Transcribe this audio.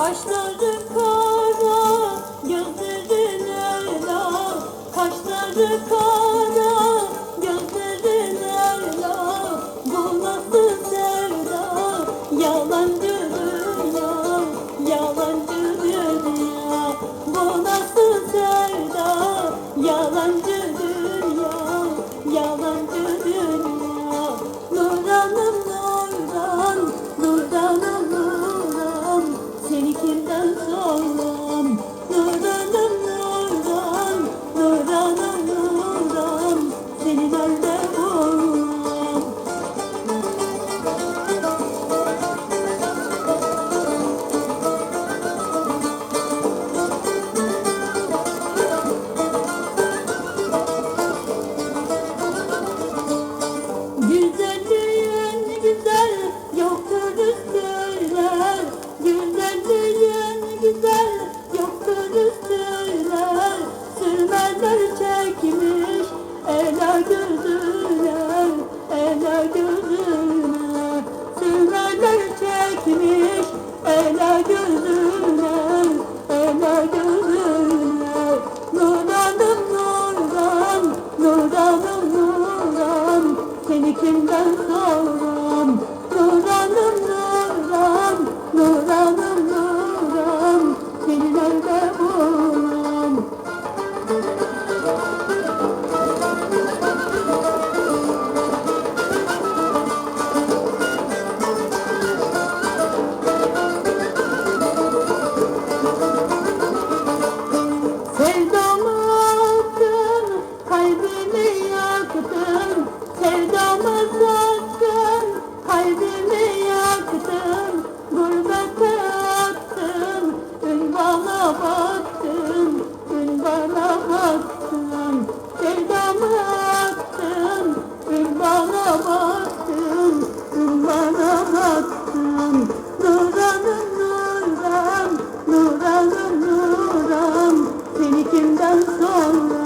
Kaşları kara, gözleri leyla. Kaşları kara gözüne Sürmeler çekmiş ele gözüne Ele gözüne. Nurdanım nurdan Nurdanım nurdan Seni kimden sorum yaktın Sevdama sattın Kalbimi yaktın Gurbete attın Gün bana baktın Gün bana baktın Sevdama attın Gün bana baktın Gün bana baktın. Nuranın nuran Nuranın nuran Seni kimden sonra